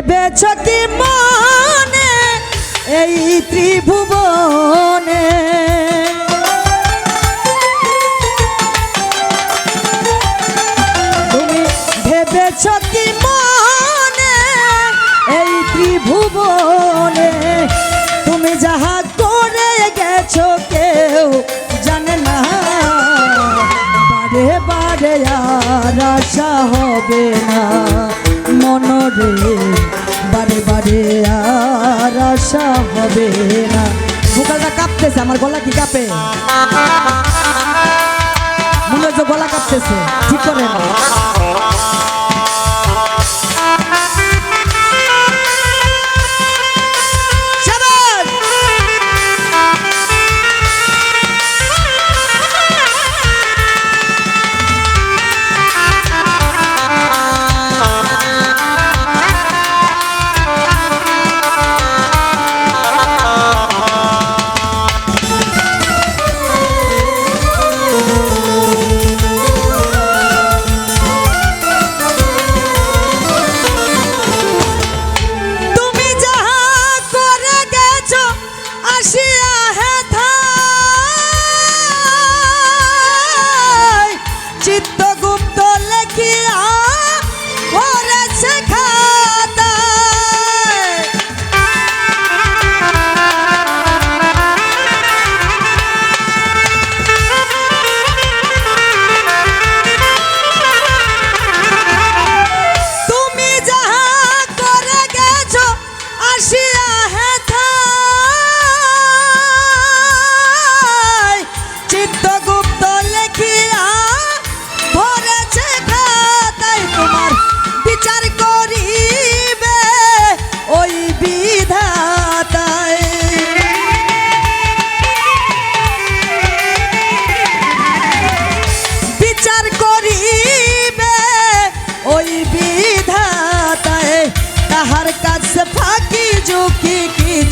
ভেবেছ কি মনে এই ত্রিভুবনে? তুমি ভেবেছ এই ত্রিভুবনে? তুমি যাহা করে গেছো কেউ জানে না। বারে বারে আর আশা হবে না। মনরে বারে বারে আর আশা হবে না ভোকালটা কাঁপতেছে আমার গলা কি কাঁপে মনে হচ্ছে গলা কাঁপতেছে ঠিক করে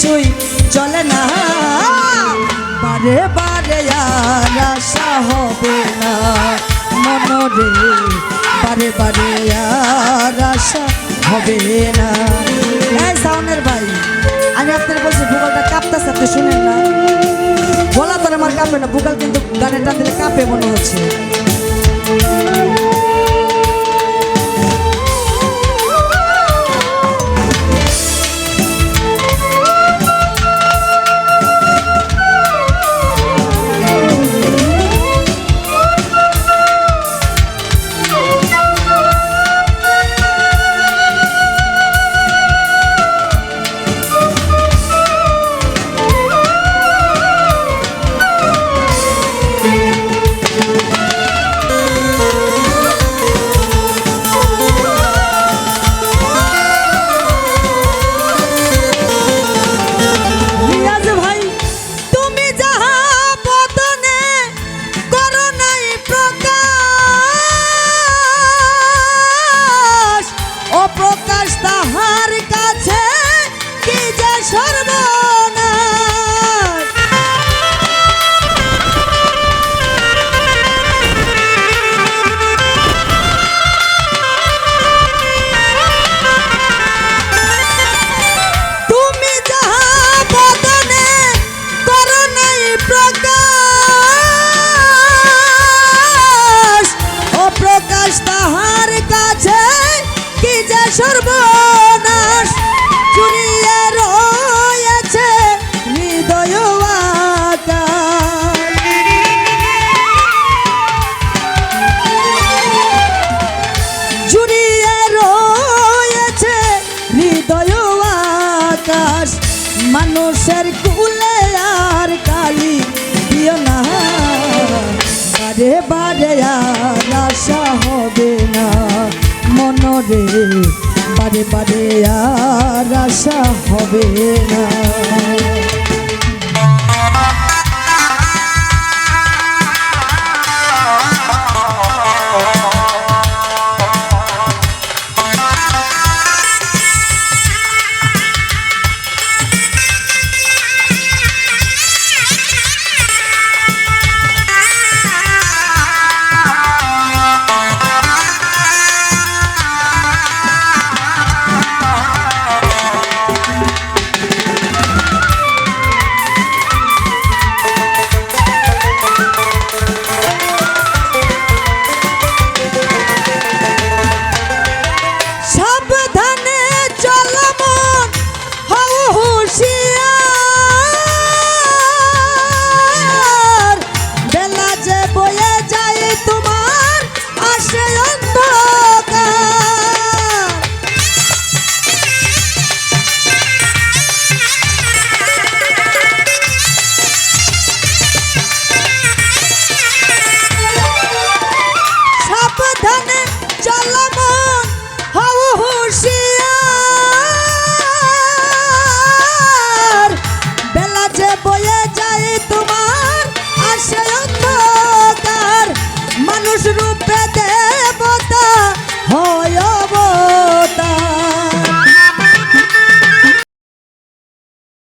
কিছুই চলে না। বারে বারে আর আশা হবে না। মনরে বারে বারে আর আশা হবে না। এই সাউনের ভাই, আমি আপনার বলছি, ভূগোলটা কাঁপতেছে, আপনি শুনেন না। বলা তোর আমার কাঁপে না, ভূগোল কিন্তু গানের টান কাঁপে মনে হচ্ছে। মানুষের কুলে আর কালি দিও না। বারে বারে আর আশা হবে না মনরে। বারে বারে আর আশা হবে না।